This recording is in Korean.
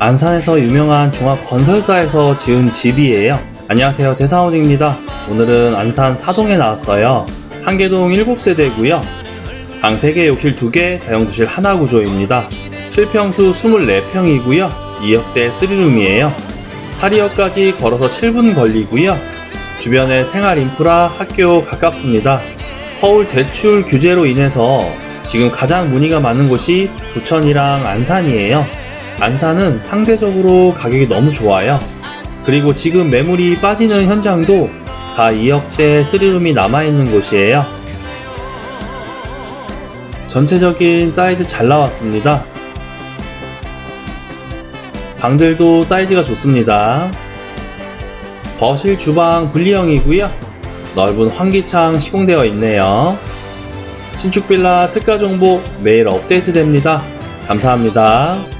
안산에서 유명한 종합 건설사에서 지은 집이에요. 안녕하세요. 대상호직입니다. 오늘은 안산 사동에 나왔어요. 한개동 7세대고요. 방 3개, 욕실 2개, 다용도실 하나 구조입니다. 실평수 24평이고요. 2억대 3룸이에요. 사리역까지 걸어서 7분 걸리고요. 주변에 생활 인프라, 학교 가깝습니다. 서울 대출 규제로 인해서 지금 가장 문의가 많은 곳이 부천이랑 안산이에요. 안산은 상대적으로 가격이 너무 좋아요. 그리고 지금 매물이 빠지는 현장도 다 2억대 3룸이 남아있는 곳이에요. 전체적인 사이즈 잘 나왔습니다. 방들도 사이즈가 좋습니다. 거실 주방 분리형이고요. 넓은 환기창 시공되어 있네요. 신축 빌라 특가 정보 매일 업데이트 됩니다. 감사합니다.